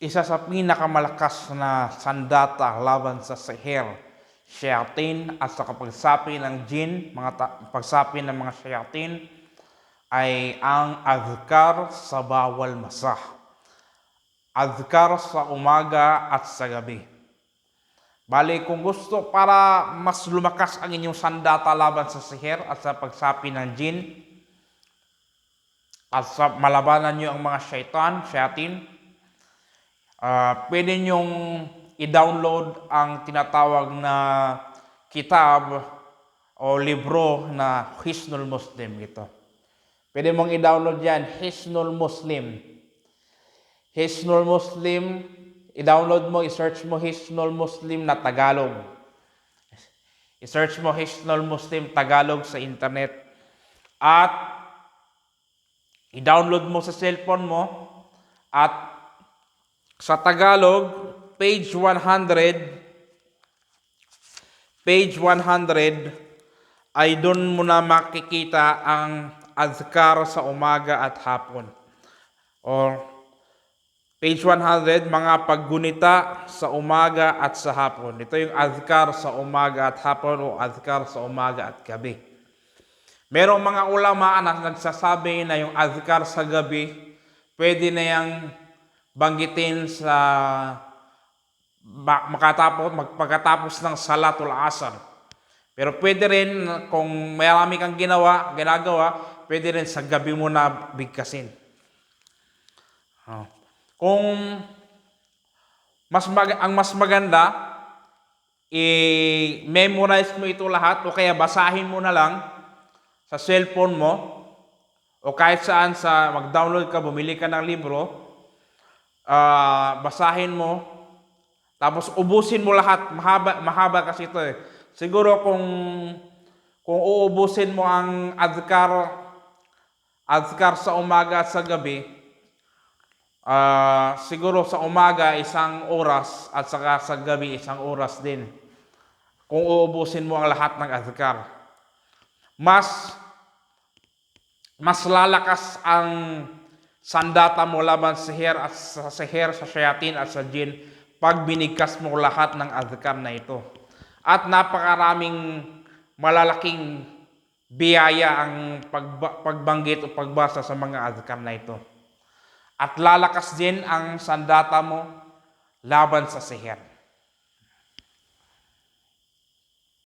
isa sa pinakamalakas na sandata laban sa seher, shayatin at sa kapagsapi ng jin, mga pagsapi ng mga shayatin, ay ang adhkar sa bawal masah. Adhkar sa umaga at sa gabi. Bali, kung gusto para mas lumakas ang inyong sandata laban sa seher at sa pagsapi ng jin, at sa malabanan nyo ang mga syaitan, shayatin, ah pwede nyong i-download ang tinatawag na kitab o libro na Hisnul Muslim ito. Pwede mong i-download yan, Hisnul Muslim. Hisnul Muslim, i-download mo, i-search mo Hisnul Muslim na Tagalog. I-search mo Hisnul Muslim Tagalog sa internet. At i-download mo sa cellphone mo at sa Tagalog, page 100, page 100, ay doon mo na makikita ang adhkar sa umaga at hapon. Or page 100, mga paggunita sa umaga at sa hapon. Ito yung adhkar sa umaga at hapon o adhkar sa umaga at gabi. Merong mga ulama na nagsasabi na yung adhkar sa gabi, pwede na yang banggitin sa makatapos, magpagkatapos ng salatul asar. Pero pwede rin, kung marami kang ginawa, ginagawa, pwede rin sa gabi mo na bigkasin. Oh. Kung mas mag- ang mas maganda, i-memorize mo ito lahat o kaya basahin mo na lang sa cellphone mo o kahit saan sa mag-download ka, bumili ka ng libro, ah, basahin mo, tapos ubusin mo lahat. Mahaba, mahaba kasi ito eh. Siguro kung kung uubusin mo ang adhkar adhkar sa umaga at sa gabi, ah, siguro sa umaga isang oras at saka sa gabi isang oras din. Kung uubusin mo ang lahat ng adhkar. Mas mas lalakas ang sandata mo laban sa seher at sa seher, sa shayatin at sa jin pag binigkas mo lahat ng adhkar na ito. At napakaraming malalaking biyaya ang pagba- pagbanggit o pagbasa sa mga adhkar na ito. At lalakas din ang sandata mo laban sa seher.